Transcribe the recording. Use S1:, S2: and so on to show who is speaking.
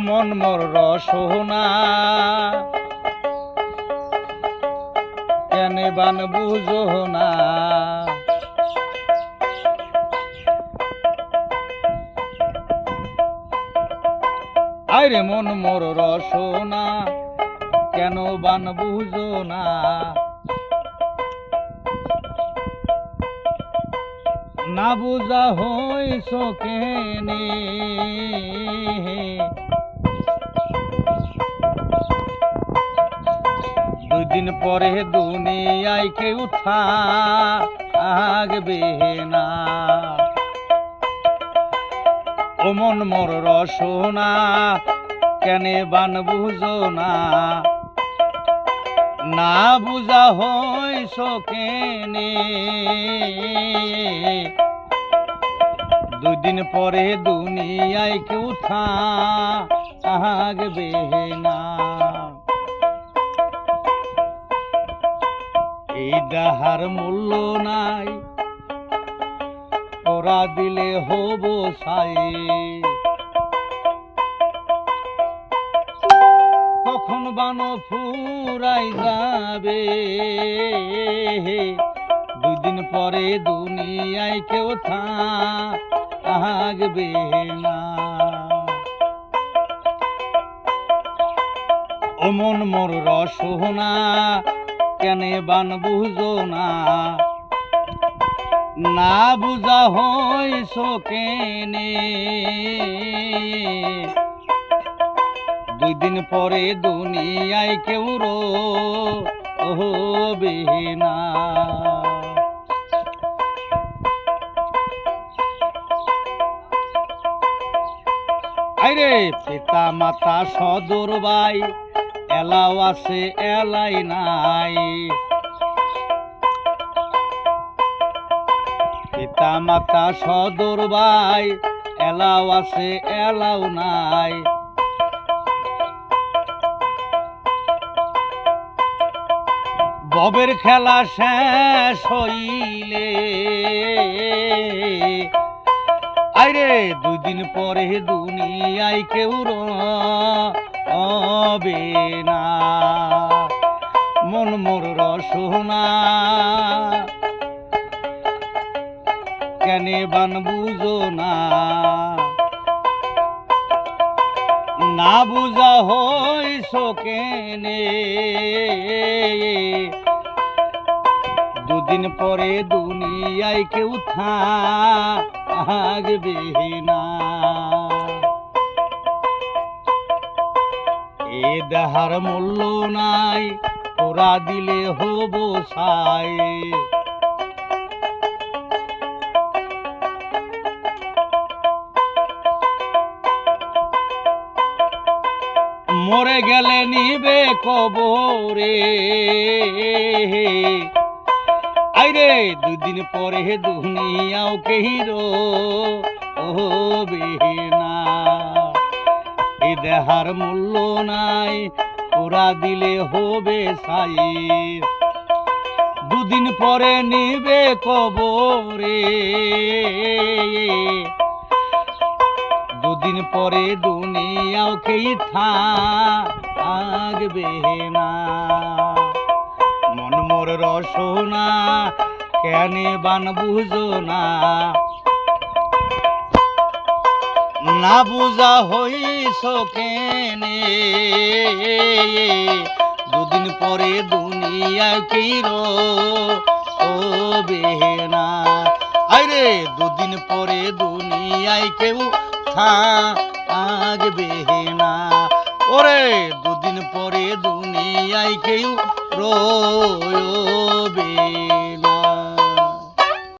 S1: মন মোর রসনা। কেন বান বুঝো না। আরে মন মোর রসনা, কেন বান বুঝো না। না বুঝা হইস কেনে। দিন পরে দুনিয়ায় কেউ থাকবে না। ও মন মোর রসনা, কেনে বান বুঝো না। না বুঝা হইস কেনে দুই দিন পরে দুনিয়ায় কেউ থাকবে না। ডাহার মূল্য নাই। ওরা দিলে হব সাই কখন বানো ফুরাই যাবে। দুদিন পরে দুনিয়ায় কেউ থাকবে না। ও মন মোর রসনা কেনে বান বুঝো না। না বুঝা হইস কেনে দুই দিন পরে দুনিয়ায় কেউ রবে না আইরে পিতা মাতা সদর ভাই, এলাও আছে, এলাই নাই। পিতা মাতা সদর ভাই, এলাও আছে, এলাও নাই। ববের খেলা শেষ হইলে আইরে দুই দিন পরে দুনিয়ায় কেউ রবে না। মন মোর রসনা। কেনে বান বুঝো না। না বুঝা হইস কেনে? দুদিন পরে দুনিয়ায় কেউ থাকবে না। এ দেহার মূল্য নাই ওরা দিলে হব সাই মরে গেলে নিবে কবরে। আইরে, দুদিন পরে হে দুনিয়াও কেহিরো ও না এ দেহার মূল্য নাই ওরা দিলে হবে সাই দুদিন পরে নিবে কবরে। দুদিন পরে দুনিয়াও কেই থাকবে না মোর রসনা, কেনে বান বুঝো না না বুঝা হইস কেনে, দুদিন পরে দুনিয়া কির? ও বেহনা আরে দুদিন পরে দুনিয়ায় কেউ থাকবে না ওরে পরে দুনিয়ায় কেউ রোবে